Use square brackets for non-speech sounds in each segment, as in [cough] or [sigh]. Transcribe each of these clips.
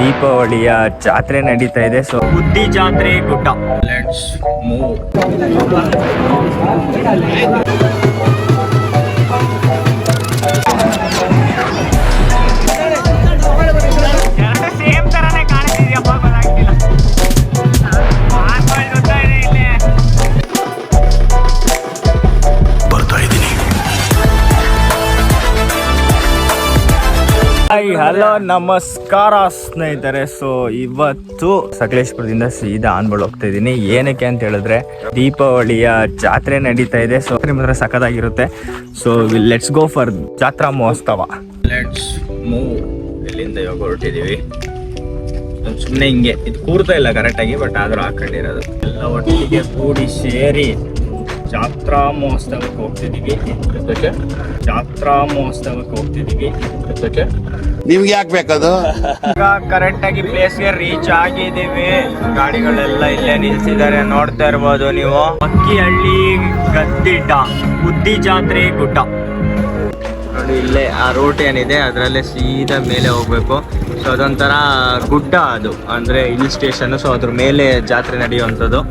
ದೀಪಾವಳಿಯ ಜಾತ್ರೆ ನಡೀತಾ ಇದೆ ಸೊ ಬುದ್ಧಿ ಜಾತ್ರೆ ಗುಡ್ಡ. ಲೆಟ್ಸ್ ಮೂವ್ ಹಲೋ, ನಮಸ್ಕಾರ ಸ್ನೇಹಿತರೆ. ಸೊ ಇವತ್ತು ಸಕಲೇಶ್ಪುರದಿಂದ ಸೀದಾ ಆನ್ಬಳ್ ಹೋಗ್ತಾ ಇದ್ದೀನಿ. ಏನಕ್ಕೆ ಅಂತ ಹೇಳಿದ್ರೆ, ದೀಪಾವಳಿಯ ಜಾತ್ರೆ ನಡೀತಾ ಇದೆ. ಸೊ ಮಾತ್ರ ಸಖತ್ತಾಗಿರುತ್ತೆ. So let's go for jatra mahotsava. Let's move ಇಲ್ಲಿಂದ ಹೊರಟಿದೀವಿ ಸುಮ್ಮನೆ ಹಿಂಗೆ, ಇದು ಕೂರ್ತಾ ಇಲ್ಲ ಕರೆಕ್ಟಾಗಿ ಬಟ್ ಆದ್ರೂ ಹಾಕೊಂಡಿರೋದು ಎಲ್ಲ ಒಟ್ಟಿಗೆ ಕೂಡಿ ಸೇರಿ. ಜಾತ್ರಾ ಮಹೋತ್ಸವಕ್ಕೆ ಹೋಗ್ತಿದ್ದೀವಿ ಜೊತೆಗೆ ಜಾತ್ರಾ ಮಹೋತ್ಸವಕ್ಕೆ ಹೋಗ್ತಿದ್ದೀವಿ ಜೊತೆಗೆ ನಿಮ್ಗೆ ಯಾಕೆ ಬೇಕದು? ಈಗ ಕರೆಕ್ಟ್ ಆಗಿ ಪ್ಲೇಸ್ಗೆ ರೀಚ್ ಆಗಿದ್ದೀವಿ. ಗಾಡಿಗಳೆಲ್ಲ ಇಲ್ಲೇ ನಿಲ್ಸಿದ್ದಾರೆ ನೋಡ್ತಾ ಇರ್ಬೋದು ನೀವು. ಅಕ್ಕಿಹಳ್ಳಿ ಗದ್ದಿಟ್ಟ ಬುದ್ಧಿ ಜಾತ್ರೆ ಗುಡ್ಡ. ನೋಡಿ ಇಲ್ಲೇ ಆ ರೂಟ್ ಏನಿದೆ ಅದರಲ್ಲೇ ಸೀದಾ ಮೇಲೆ ಹೋಗ್ಬೇಕು. ಸೊ ಅದೊಂಥರ ಗುಡ್ಡ ಅದು. ಅಂದ್ರೆ ಹಿಲ್ ಸ್ಟೇಷನ್ ಸೊ ಅದ್ರ ಮೇಲೆ ಜಾತ್ರೆ ನಡೆಯುವಂಥದ್ದು.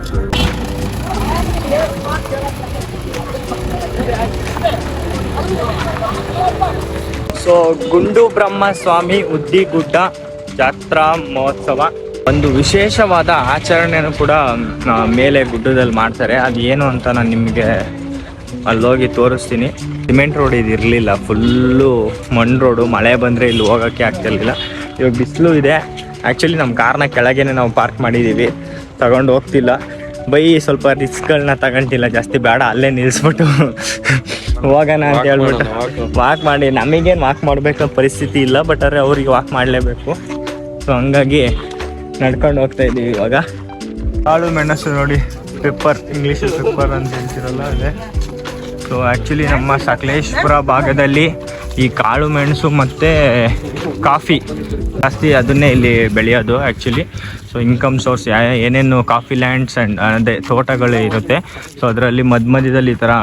ಸೊ ಗುಂಡು ಬ್ರಹ್ಮಸ್ವಾಮಿ ಉದ್ದಿಗುಡ್ಡ ಜಾತ್ರಾ ಮಹೋತ್ಸವ. ಒಂದು ವಿಶೇಷವಾದ ಆಚರಣೆಯನ್ನು ಕೂಡ ಮೇಲೆ ಗುಡ್ಡದಲ್ಲಿ ಮಾಡ್ತಾರೆ. ಅದು ಏನು ಅಂತ ನಾನು ನಿಮಗೆ ಅಲ್ಲೋಗಿ ತೋರಿಸ್ತೀನಿ. ಸಿಮೆಂಟ್ ರೋಡ್ ಇದು ಇರಲಿಲ್ಲ. ಫುಲ್ಲು ಮಣ್ಣು ರೋಡು. ಮಳೆ ಬಂದರೆ ಇಲ್ಲಿ ಹೋಗೋಕ್ಕೆ ಆಗ್ತಿರ್ಲಿಲ್ಲ ಇವಾಗ ಬಿಸಿಲು ಇದೆ. ಆ್ಯಕ್ಚುಲಿ ನಮ್ಮ ಕಾರ್ನ ಕೆಳಗೇನೆ ನಾವು ಪಾರ್ಕ್ ಮಾಡಿದ್ದೀವಿ ತಗೊಂಡು ಹೋಗ್ತಿಲ್ಲ. ಬೈ ಸ್ವಲ್ಪ ರಿಸ್ಕ್ಗಳನ್ನ ತಗೊಂಡಿಲ್ಲ ಜಾಸ್ತಿ ಬೇಡ ಅಲ್ಲೇ ನಿಲ್ಲಿಸ್ಬಿಟ್ಟು ಹೋಗೋಣ ಅಂತ ಹೇಳ್ಬಿಟ್ಟು. ವಾಕ್ ಮಾಡಿ ನಮಗೇನು ವಾಕ್ ಮಾಡಬೇಕೋ ಪರಿಸ್ಥಿತಿ ಇಲ್ಲ ಬಟ್ ಆದರೆ ಅವ್ರಿಗೆ ವಾಕ್ ಮಾಡಲೇಬೇಕು. ಸೊ ಹಂಗಾಗಿ ನಡ್ಕೊಂಡು ಹೋಗ್ತಾ ಇದ್ದೀವಿ ಇವಾಗ. ಕಾಳು ಮೆಣಸು ನೋಡಿ ಪೆಪ್ಪರ್ ಇಂಗ್ಲೀಷಲ್ಲಿ ಪೆಪ್ಪರ್ ಅಂತ ಹೇಳ್ತಿರಲ್ಲ ಅದೇ. ಸೊ ಆ್ಯಕ್ಚುಲಿ ನಮ್ಮ ಸಕಲೇಶ್ಪುರ ಭಾಗದಲ್ಲಿ ಈ ಕಾಳು, ಮೆಣಸು ಮತ್ತು ಕಾಫಿ ಜಾಸ್ತಿ ಅದನ್ನೇ ಇಲ್ಲಿ ಬೆಳೆಯೋದು ಆ್ಯಕ್ಚುಲಿ ಸೊ ಇನ್ಕಮ್ ಸೋರ್ಸ್ ಏನೇನು ಕಾಫಿ ಲ್ಯಾಂಡ್ಸ್ ಆ್ಯಂಡ್ ಅದೇ ತೋಟಗಳು ಇರುತ್ತೆ. ಸೊ ಅದರಲ್ಲಿ ಮಧ್ಯ ಮಧ್ಯದಲ್ಲಿ ಈ ಥರ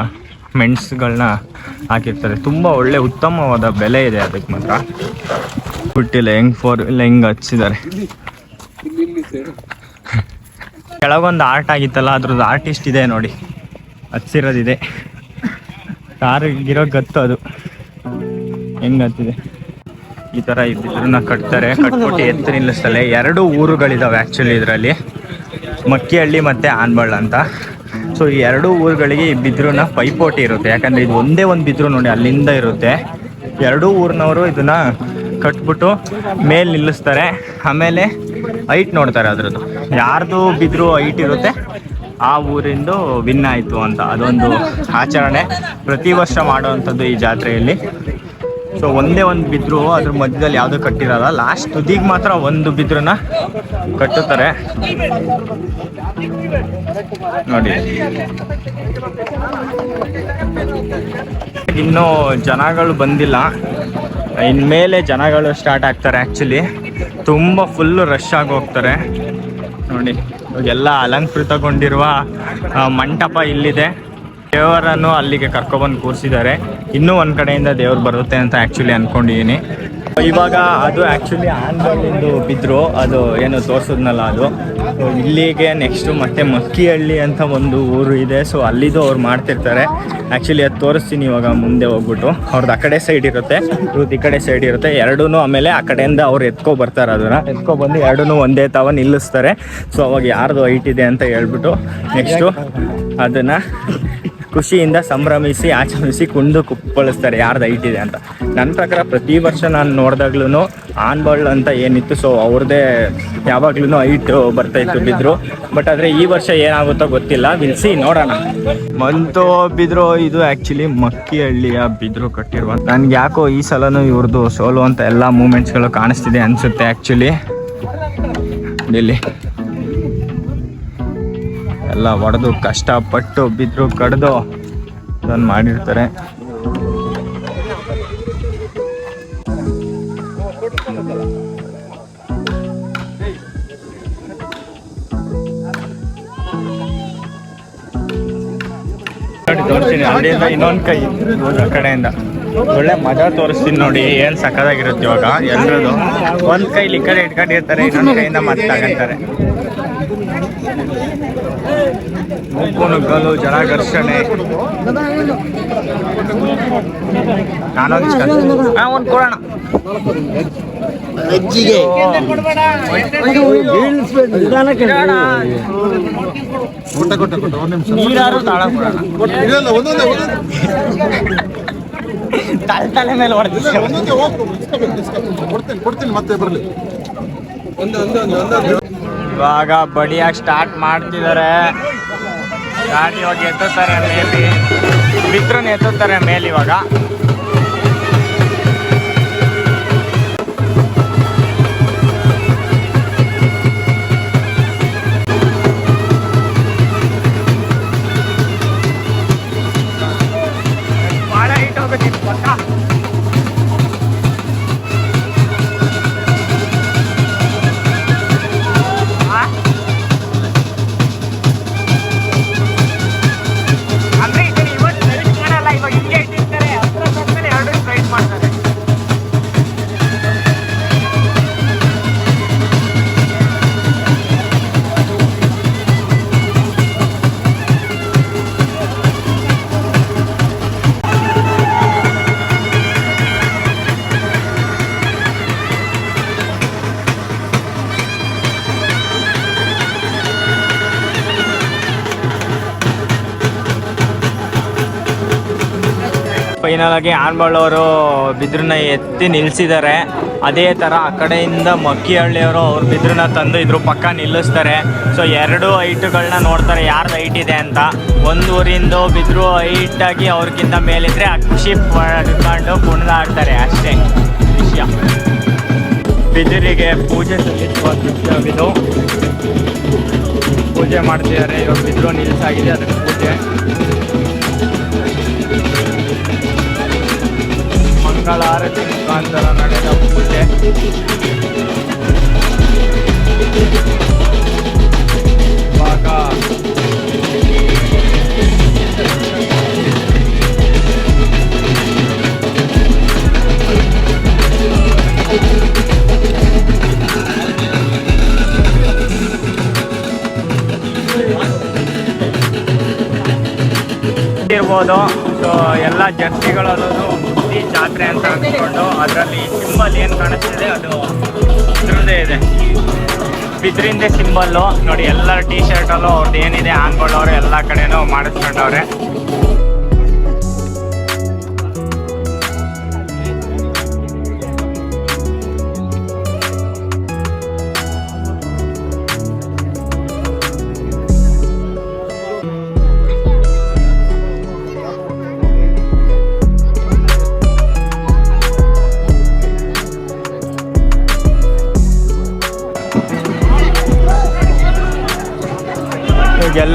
ಮೆಣಸುಗಳನ್ನ ಹಾಕಿರ್ತಾರೆ. ತುಂಬ ಒಳ್ಳೆ ಉತ್ತಮವಾದ ಬೆಲೆ ಇದೆ ಅದಕ್ಕೆ ಮಾತ್ರ. ಬಿಟ್ಟಿಲ್ಲ ಹೆಂಗ್ ಫೋರ್, ಇಲ್ಲ ಹೆಂಗೆ ಹಚ್ಚಿದ್ದಾರೆ. ಕೆಳಗೊಂದು ಆರ್ಟ್ ಆಗಿತ್ತಲ್ಲ, ಅದ್ರದ್ದು ಆರ್ಟಿಸ್ಟ್ ಇದೆ ನೋಡಿ. ಹಚ್ಚಿರೋದಿದೆ. ಕಾರಿಗಿರೋ ಗತ್ತು ಅದು. ಹೆಂಗ್ ಹತ್ತಿದೆ ಈ ಥರ ಇದ್ರನ್ನ ಕಟ್ತಾರೆ. ಕಟ್ಬಿಟ್ಟು ಎತ್ತು ನಿಲ್ಲಿಸ್ತಾರೆ. ಎರಡು ಊರುಗಳಿದಾವೆ ಆ್ಯಕ್ಚುಲಿ ಇದರಲ್ಲಿ. ಮಕ್ಕಿಹಳ್ಳಿ ಮತ್ತು ಆನ್ಬಳ್ಳ ಅಂತ. ಸೊ ಈ ಎರಡು ಊರುಗಳಿಗೆ ಈ ಬಿದ್ರೂನ ಪೈಪೋಟಿ ಇರುತ್ತೆ. ಯಾಕಂದರೆ ಇದು ಒಂದೇ ಒಂದು ಬಿದ್ರು ನೋಡಿ, ಅಲ್ಲಿಂದ ಇರುತ್ತೆ. ಎರಡೂ ಊರಿನವರು ಇದನ್ನ ಕಟ್ಬಿಟ್ಟು ಮೇಲೆ ನಿಲ್ಲಿಸ್ತಾರೆ. ಆಮೇಲೆ ಹೈಟ್ ನೋಡ್ತಾರೆ ಅದ್ರದ್ದು. ಯಾರ್ದು ಬಿದ್ರು ಹೈಟ್ ಇರುತ್ತೆ ಆ ಊರಿಂದು ವಿನ್ ಆಯಿತು ಅಂತ. ಅದೊಂದು ಆಚರಣೆ. ಪ್ರತಿ ವರ್ಷ ಮಾಡುವಂಥದ್ದು ಈ ಜಾತ್ರೆಯಲ್ಲಿ. ಸೊ ಒಂದೇ ಒಂದು ಬಿದ್ರು, ಅದ್ರ ಮಧ್ಯದಲ್ಲಿ ಯಾವುದೂ ಕಟ್ಟಿರಲ್ಲ. ಲಾಸ್ಟ್ ತುದಿಗೆ ಮಾತ್ರ ಒಂದು ಬಿದ್ರನ್ನ ಕಟ್ಟುತ್ತಾರೆ. ನೋಡಿ. ಇನ್ನು ಜನಗಳು ಬಂದಿಲ್ಲ. ಇನ್ಮೇಲೆ ಜನಗಳು ಸ್ಟಾರ್ಟ್ ಆಗ್ತಾರೆ ಆ್ಯಕ್ಚುಲಿ ತುಂಬ ಫುಲ್ಲು ರಶ್ ಆಗಿ ಹೋಗ್ತಾರೆ. ನೋಡಿ. ಇವಾಗೆಲ್ಲ ಅಲಂಕೃತಗೊಂಡಿರುವ ಮಂಟಪ ಇಲ್ಲಿದೆ. ದೇವರನ್ನು ಅಲ್ಲಿಗೆ ಕರ್ಕೊಬಂದು ಕೂರಿಸಿದ್ದಾರೆ. ಇನ್ನೂ ಒಂದು ಕಡೆಯಿಂದ ದೇವರು ಬರುತ್ತೆ ಅಂತ ಆ್ಯಕ್ಚುಲಿ ಅಂದ್ಕೊಂಡಿದ್ದೀನಿ ಇವಾಗ ಅದು ಆ್ಯಕ್ಚುಲಿ ಆನ್ಬಳ್ಳಿಂದು ಬಿದ್ದರು ಅದು ಏನು ತೋರಿಸಿದ್ನಲ್ಲ ಅದು. ಇಲ್ಲಿಗೆ ನೆಕ್ಸ್ಟು ಮತ್ತೆ ಮಕ್ಕಿಹಳ್ಳಿ ಅಂತ ಒಂದು ಊರು ಇದೆ. ಸೊ ಅಲ್ಲಿದು ಅವ್ರು ಮಾಡ್ತಿರ್ತಾರೆ. ಆ್ಯಕ್ಚುಲಿ ಅದು ತೋರಿಸ್ತೀನಿ ಇವಾಗ ಮುಂದೆ ಹೋಗ್ಬಿಟ್ಟು. ಅವ್ರದ್ದು ಆ ಕಡೆ ಸೈಡ್ ಇರುತ್ತೆ. ಇವ್ರದ್ದು ಈ ಕಡೆ ಸೈಡ್ ಇರುತ್ತೆ. ಎರಡೂ ಆಮೇಲೆ ಆ ಕಡೆಯಿಂದ ಅವ್ರು ಎತ್ಕೊ ಬರ್ತಾರೆ ಅದನ್ನ. ಎತ್ಕೊ ಬಂದು ಎರಡೂ ಒಂದೇ ತಾವ ನಿಲ್ಲಿಸ್ತಾರೆ. ಸೊ ಅವಾಗ ಯಾರ್ದು ಹೈಟ್ ಇದೆ ಅಂತ ಹೇಳ್ಬಿಟ್ಟು ನೆಕ್ಸ್ಟು ಅದನ್ನ ಖುಷಿಯಿಂದ ಸಂಭ್ರಮಿಸಿ ಆಚರಿಸಿ ಕುಂದು ಕುಪ್ಪಳಿಸ್ತಾರೆ. ಯಾರ್ದು ಐಟಿದೆ ಅಂತ. ನನ್ನ ಪ್ರಕಾರ ಪ್ರತಿ ವರ್ಷ ನಾನು ನೋಡಿದಾಗ್ಲೂ ಆನ್ಬಾಳ್ ಅಂತ ಏನಿತ್ತು ಸೊ ಅವ್ರದ್ದೇ ಯಾವಾಗ್ಲೂ ಹೈಟ್ ಬರ್ತಾ ಇತ್ತು ಬಿದ್ರು. ಬಟ್ ಆದರೆ ಈ ವರ್ಷ ಏನಾಗುತ್ತೋ ಗೊತ್ತಿಲ್ಲ. ವಿಲ್ಸಿ ನೋಡೋಣ. ಮಂತು ಬಿದ್ರು, ಇದು ಆ್ಯಕ್ಚುಲಿ ಮಕ್ಕಿಹಳ್ಳಿಯ ಬಿದ್ರು ಕಟ್ಟಿರುವ. ನನ್ಗೆ ಯಾಕೋ ಈ ಸಲನು ಇವ್ರದ್ದು ಸೋಲು ಅಂತ ಎಲ್ಲ ಮೂಮೆಂಟ್ಸ್ಗಳು ಕಾಣಿಸ್ತಿದೆ ಅನಿಸುತ್ತೆ ಆ್ಯಕ್ಚುಲಿ ಇಲ್ಲಿ. ಎಲ್ಲ ಹೊಡೆದು ಕಷ್ಟಪಟ್ಟು ಬಿದ್ದರು ಕಡ್ದು ಇದನ್ನು ಮಾಡಿರ್ತಾರೆ. ತೋರಿಸ್ತೀನಿ ಇನ್ನೊಂದು ಕೈ ಕಡೆಯಿಂದ. ಒಳ್ಳೆ ಮಜಾ ತೋರಿಸ್ತೀನಿ ನೋಡಿ, ಏನ್ ಸಕ್ಕದಾಗಿರುತ್ತೆ ಇವಾಗ ಎಲ್ರದು ಒಂದ್ ಕೈಲಿ ಈ ಕಡೆ ಇಟ್ಕೊಂಡಿರ್ತಾರೆ, ಇನ್ನೊಂದ್ ಕೈಯಿಂದ ಮತ್ತೆ ತಗೊಂತಾರೆ. ಮುಗ್ಗು ನುಗ್ಗಲು ಜನ ಘರ್ಷಣೆ ನಾನೊಂದು ಇಷ್ಟ ಹಾ ಒಂದು ಕೊಡೋಣ ನಿಮಿಷ. ನೀರಾರು ತಾಳ ಕೊಡೋಣ. ತಲೆ ತಲೆ ಮೇಲೆ ಹೊಡೆದ. ಕೊಡ್ತೀನಿ ಮತ್ತೆ ಬರಲಿ. ಇವಾಗ ಬಡಿಯಾಗಿ ಸ್ಟಾರ್ಟ್ ಮಾಡ್ತಿದ್ದಾರೆ ಗಾಡಿ ಇವಾಗ ಎತ್ತುತ್ತಾರೆ ಮೇಲಿ ಬಿತ್ರನ್ನ ಎತ್ತುತ್ತಾರೆ ಮೇಲೆ ಫೈನಲ್ ಆಗಿ ಅವರು ಬಿದ್ರನ್ನ ಎತ್ತಿ ನಿಲ್ಲಿಸಿದ್ದಾರೆ ಅದೇ ಥರ ಆ ಕಡೆಯಿಂದ ಮಕ್ಕಿಹಳ್ಳಿಯವರು ಅವ್ರ ಬಿದ್ರನ್ನ ತಂದು ಇದ್ರ ಪಕ್ಕ ನಿಲ್ಲಿಸ್ತಾರೆ. ಸೊ ಎರಡು ಹೈಟ್ಗಳನ್ನ ನೋಡ್ತಾರೆ, ಯಾರ್ದು ಹೈಟ್ ಇದೆ ಅಂತ. ಒಂದು ಊರಿಂದ ಬಿದ್ರು ಹೈಟಾಗಿ ಅವ್ರಿಗಿಂತ ಮೇಲಿದ್ರೆ ಆ ಖುಷಿ ಪಡ್ಕೊಂಡು ಕುಣಿದಾಡ್ತಾರೆ ಅಷ್ಟೇ. ವಿಷಯ. ಬಿದಿರಿಗೆ ಪೂಜೆ ಸಲ್ಲಿಸುವ ದೃಶ್ಯವಿದು ಪೂಜೆ ಮಾಡ್ತಿದ್ದಾರೆ ಇವಾಗ ಬಿದ್ರು ನಿಲ್ಸಾಗಿದೆ, ಅದಕ್ಕೆ ಪೂಜೆ. ಮಂಗಳಾರತಿ ಮುಖಾಂತರ ನಡೆದ ಪೂಜೆ ಇವಾಗ ಇರ್ಬೋದು. ಸೊ ಎಲ್ಲ ಜರ್ಸಿಗಳಲ್ಲೂ ಬುದ್ಧಿ ಜಾತ್ರೆ ಅಂತ ಅಂದ್ಕೊಂಡು ಅದರಲ್ಲಿ ಸಿಂಬಲ್ ಏನು ಕಾಣಿಸ್ತಿದೆ ಅದು ಇದ್ರದ್ದೇ ಇದೆ. ಬಿದ್ರಿಂದೇ ಸಿಂಬಲ್ಲು. ನೋಡಿ, ಎಲ್ಲರ ಟೀ ಶರ್ಟಲ್ಲೂ ಅವ್ರದ್ದು ಏನಿದೆ ಹಾಕೊಳ್ಳೋರು ಎಲ್ಲ ಕಡೆನೂ ಮಾಡಿಸ್ಕೊಂಡವ್ರೆ.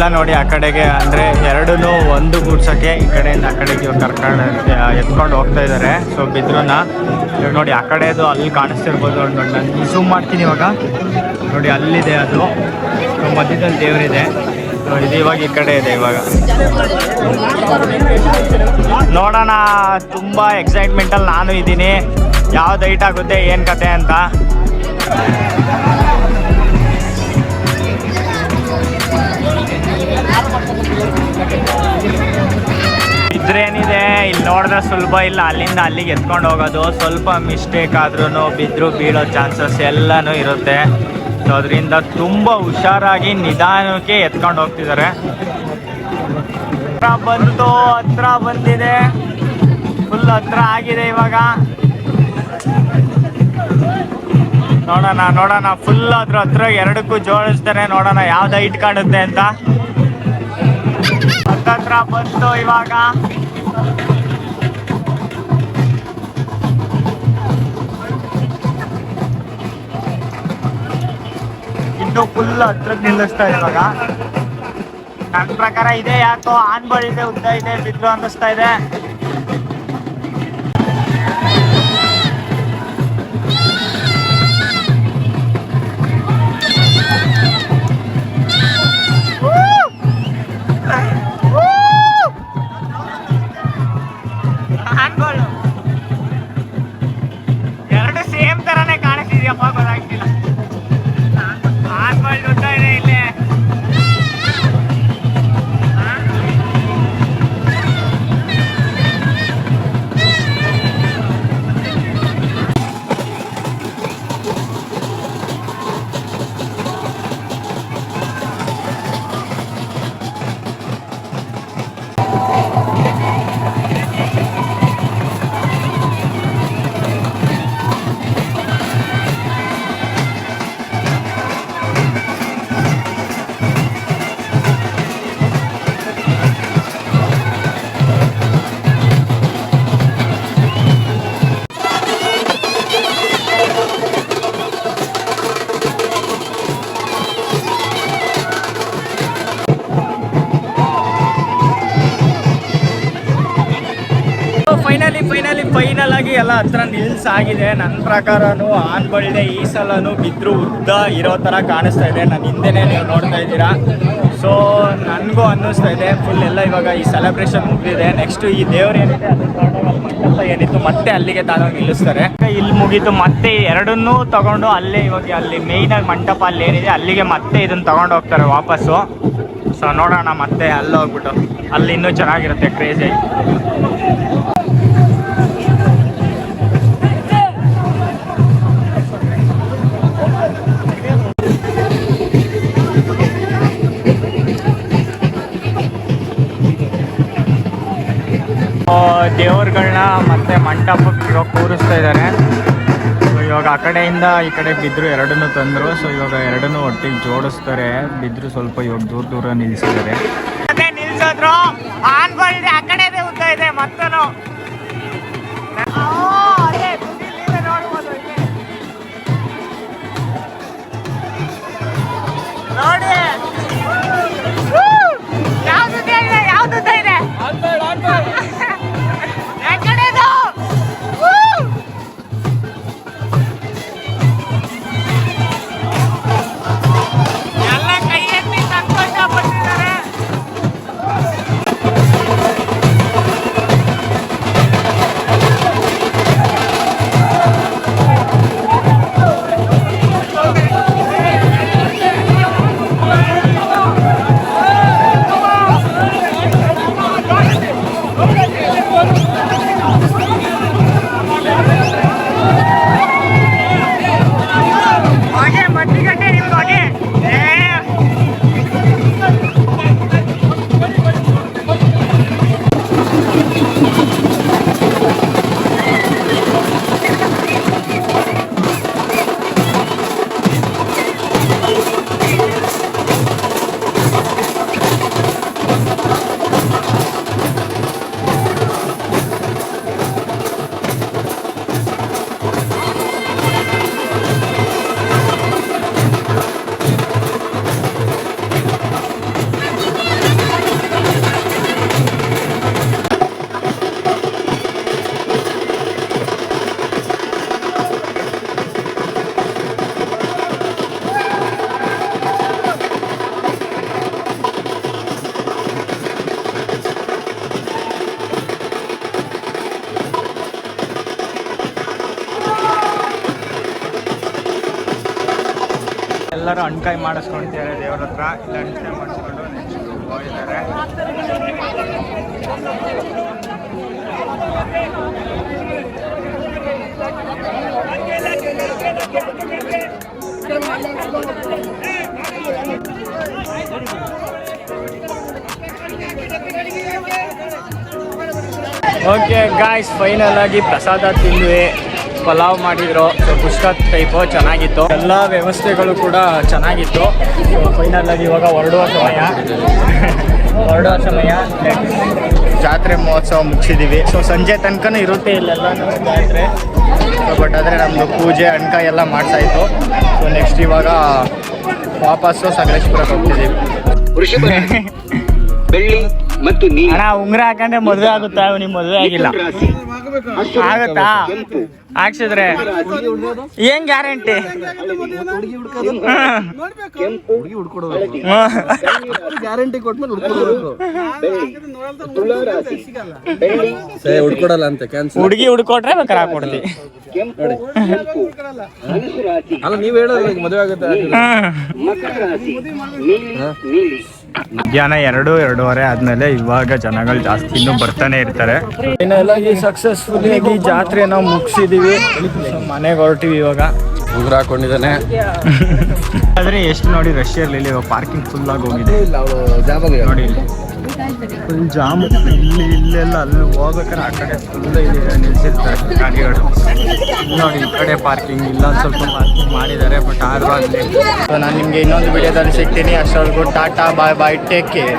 ಇವಾಗೆಲ್ಲ ನೋಡಿ ಆ ಕಡೆಗೆ ಅಂದರೆ ಎರಡೂ ಒಂದು ಗೂಡ್ಸೋಕ್ಕೆ ಈ ಕಡೆಯಿಂದ ಆ ಕಡೆಗೆ ಇವ್ರು ಕರ್ಕೊಂಡು ಎತ್ಕೊಂಡು ಹೋಗ್ತಾ ಇದ್ದಾರೆ ಸೊ ಬಿದ್ರನ್ನ ಇವಾಗ ನೋಡಿ ಆ ಕಡೆದು ಅಲ್ಲಿ ಕಾಣಿಸ್ತಿರ್ಬೋದು ನೋಡಿ ನಾನು ಝೂಮ್ ಮಾಡ್ತೀನಿ ಇವಾಗ. ನೋಡಿ ಅಲ್ಲಿದೆ ಅದು. ಮಧ್ಯದಲ್ಲಿ ದೇವರಿದೆ. ಇದು ಇವಾಗ ಈ ಕಡೆ ಇದೆ ಇವಾಗ. ನೋಡೋಣ, ತುಂಬ ಎಕ್ಸೈಟ್ಮೆಂಟಲ್ಲಿ ನಾನು ಇದ್ದೀನಿ. ಯಾವ್ದು ಐಟ್ ಆಗುತ್ತೆ, ಏನು ಕತೆ ಅಂತ. ನೋಡಿದ್ರೆ ಸುಲಭ ಇಲ್ಲ. ಅಲ್ಲಿಂದ ಅಲ್ಲಿಗೆ ಎತ್ಕೊಂಡು ಹೋಗೋದು. ಸ್ವಲ್ಪ ಮಿಸ್ಟೇಕ್ ಆದ್ರೂ ಬಿದ್ರು ಬೀಳೋ ಚಾನ್ಸಸ್ ಎಲ್ಲನೂ ಇರುತ್ತೆ. ಸೊ ಅದರಿಂದ ತುಂಬ ಹುಷಾರಾಗಿ ನಿಧಾನಕ್ಕೆ ಎತ್ಕೊಂಡು ಹೋಗ್ತಿದ್ದಾರೆ. ಹತ್ರ ಬಂತು ಹತ್ರ ಬಂದಿದೆ. ಫುಲ್ ಹತ್ರ ಆಗಿದೆ ಇವಾಗ. ನೋಡೋಣ ನೋಡೋಣ. ಫುಲ್ ಅದ್ರ ಹತ್ರ ಎರಡಕ್ಕೂ ಜೋಡಿಸ್ತಾರೆ ನೋಡೋಣ ಯಾವ್ದು ಹೈಟ್ ಕಾಣುತ್ತೆ ಅಂತ. ಹತ್ರ ಬಂತು ಇವಾಗ. ಇನ್ನು ಫುಲ್ ಹತ್ರ ನಿಲ್ಲಿಸ್ತಾ ಇವಾಗ ನನ್ನ ಪ್ರಕಾರ ಇದೆ, ಯಾಕೋ ಆನ್ ಇದೆ, ಉದ್ದ ಇದೆ ಬಿದ್ರು ಅನ್ನಿಸ್ತಾ ಇದೆ. ಫೈನಲ್ ಆಗಿ ಎಲ್ಲ ಹತ್ರ ನಿಲ್ಸ್ ಆಗಿದೆ ನನ್ನ ಪ್ರಕಾರನು ಆನ್ ಬಳ್ಳೆ ಈ ಸಲನು ಬಿದ್ರು ಉದ್ದ ಇರೋ ಥರ ಕಾಣಿಸ್ತಾ ಇದೆ. ನನ್ನ ಹಿಂದೆನೇ ನೀವು ನೋಡ್ತಾ ಇದ್ದೀರಾ. ಸೊ ನನಗೂ ಅನ್ನಿಸ್ತಾ ಇದೆ. ಫುಲ್ ಎಲ್ಲ ಇವಾಗ ಈ ಸೆಲೆಬ್ರೇಷನ್ ಮುಗಿದಿದೆ. ನೆಕ್ಸ್ಟ್ ಈ ದೇವ್ರು ಏನಿದೆ ಏನಿತ್ತು, ಮತ್ತೆ ಅಲ್ಲಿಗೆ ತಗೊಂಡು ನಿಲ್ಲಿಸ್ತಾರೆ. ಇಲ್ಲಿ ಮುಗೀತು. ಮತ್ತೆ ಎರಡನ್ನೂ ತಗೊಂಡು ಅಲ್ಲೇ ಇವಾಗ ಅಲ್ಲಿ ಮೇಯ್ನಾಗಿ ಮಂಟಪ ಅಲ್ಲಿ ಏನಿದೆ, ಅಲ್ಲಿಗೆ ಮತ್ತೆ ಇದನ್ನ ತಗೊಂಡು ಹೋಗ್ತಾರೆ ವಾಪಸ್ಸು. ಸೊ ನೋಡೋಣ ಮತ್ತೆ ಅಲ್ಲಿ ಹೋಗ್ಬಿಟ್ಟು ಅಲ್ಲಿ ಇನ್ನೂ ಚೆನ್ನಾಗಿರುತ್ತೆ ಕ್ರೇಜಿ ದೇವ್ರುಗಳನ್ನ ಮತ್ತೆ ಮಂಟಪಕ್ಕೆ ಇವಾಗ ಕೂರಿಸ್ತಾ ಇದ್ದಾರೆ ಸೊ ಇವಾಗ ಆ ಕಡೆಯಿಂದ ಈ ಕಡೆ ಬಿದ್ರು ಎರಡನ್ನೂ ತಂದರು. ಸೊ ಇವಾಗ ಎರಡನ್ನೂ ಒಟ್ಟಿಗೆ ಜೋಡಿಸ್ತಾರೆ. ಬಿದ್ರು ಸ್ವಲ್ಪ ಇವಾಗ ದೂರ ದೂರ ನಿಲ್ಲಿಸಿದ್ದಾರೆ ಮತ್ತೆ ನಿಲ್ಸಿದ್ರು. ಆನ್ ಇದೆ, ಆ ಕಡೆ ಉದ್ದ ಇದೆ ಮತ್ತೂ ಎಲ್ಲರೂ ಅಣ್ಕಾಯಿ ಮಾಡಿಸ್ಕೊಳ್ತಿದ್ದಾರೆ ದೇವ್ರ ಹತ್ರ? ಇಲ್ಲ ಅಣ್ಕಾಯಿ ಮಾಡಿಸ್ಕೊಂಡು ನೆಕ್ಸ್ಟ್ ಹೋಗಿದ್ದಾರೆ. ಓಕೆ ಗಾಯ್ಸ್ ಫೈನಲ್ ಆಗಿ ಪ್ರಸಾದ ತಿಂದ್ವಿ. ಪಲಾವ್ ಮಾಡಿದ್ರು. ಪುಷ್ಕ ಟೈಪು ಚೆನ್ನಾಗಿತ್ತು. ಎಲ್ಲ ವ್ಯವಸ್ಥೆಗಳು ಕೂಡ ಚೆನ್ನಾಗಿತ್ತು. ಫೈನಲ್ ಆಗಿ ಇವಾಗ ಹೊರಡುವ ಸಮಯ. ಹೊರಡುವ ಸಮಯ. ಜಾತ್ರೆ ಮಹೋತ್ಸವ ಮುಗಿಸಿದೀವಿ. ಸೊ ಸಂಜೆ ತನಕನೂ ಇರುತ್ತೆ ಇಲ್ಲೆಲ್ಲ ನಮ್ಮ ಜಾತ್ರೆ. ಬಟ್ ಆದರೆ ನಮ್ಮದು ಪೂಜೆ ಅಣ್ಕ ಎಲ್ಲ ಮಾಡ್ತಾ ಇತ್ತು. ಸೊ ನೆಕ್ಸ್ಟ್ ಇವಾಗ ವಾಪಸ್ಸು ಸಕಲೇಶ್ಪುರಕ್ಕೆ ಹೋಗ್ತಿದ್ದೀವಿ ಬೆಳ್ಳಿ ಮತ್ತು ಅಣ್ಣ ಉಂಗ್ರ ಹಾಕಂಡ್ರೆ ಮದುವೆ ಆಗುತ್ತಾ? ನಿಮ್ ಮದುವೆ ಆಗಿಲ್ಲ. ಆಗುತ್ತಾ? ಹಾಕ್ಸಿದ್ರೆ? ಏನ್ ಗ್ಯಾರಂಟಿ? ಗ್ಯಾರಂಟಿ ಹುಡ್ಕೊಡಲ್ಲ ಅಂತ ಕ್ಯಾನ್ಸಲ್ ಹುಡುಗಿ ಹುಡ್ಕೊಟ್ರೆ ಬೇಕಾರ ಹಾಕೊಡ್ತಿ. ಅಲ್ಲ ನೀವ್ ಹೇಳೋದು ಮದುವೆ ಆಗುತ್ತೆ. ಮಧ್ಯಾಹ್ನ ಎರಡು ಎರಡೂವರೆ ಆದ್ಮೇಲೆ ಇವಾಗ ಜನಗಳು ಜಾಸ್ತಿ ಇನ್ನೂ ಬರ್ತಾನೆ ಇರ್ತಾರೆ. ಫೈನಲಾಗಿ ಸಕ್ಸಸ್ಫುಲ್ ಆಗಿ ನಾವು ಮುಗಿಸಿದೀವಿ. ಮನೆಗೆ ಹೊರಟಿವಿ ಇವಾಗ. ಉಗ್ರ ಹಾಕೊಂಡಿದ್ದಾನೆ. [laughs] ಆದ್ರೆ ಎಷ್ಟು ನೋಡಿ ರಶ್ ಇರಲಿಲ್ಲ ಇವಾಗ ಪಾರ್ಕಿಂಗ್ ಫುಲ್ ಆಗಿ ಹೋಗಿದೆ. ನೋಡಿ ಇಲ್ಲಿ. ಫುಲ್ ಜಾಮ್, ಇಲ್ಲಿ ಇಲ್ಲೆಲ್ಲ ಅಲ್ಲಿ ಹೋಗ್ಬೇಕಾದ್ರೆ ಆ ಕಡೆ ಫುಲ್ ಇಲ್ಲಿ ನಿಲ್ಸಿರ್ತಾರೆ ಗಾಡಿಗಳು. ನೋಡಿ, ಈ ಕಡೆ ಪಾರ್ಕಿಂಗ್ ಇಲ್ಲೊಂದು ಸ್ವಲ್ಪ ಪಾರ್ಕಿಂಗ್ ಮಾಡಿದ್ದಾರೆ ಬಟ್ ಆದ್ರೂ ಅಲ್ಲಿ ಸೊ ನಾನು ನಿಮಗೆ ಇನ್ನೊಂದು ವಿಡಿಯೋದಲ್ಲಿ ಸಿಗ್ತೀನಿ. ಅಷ್ಟೊಳಗೂ tata bye bye take care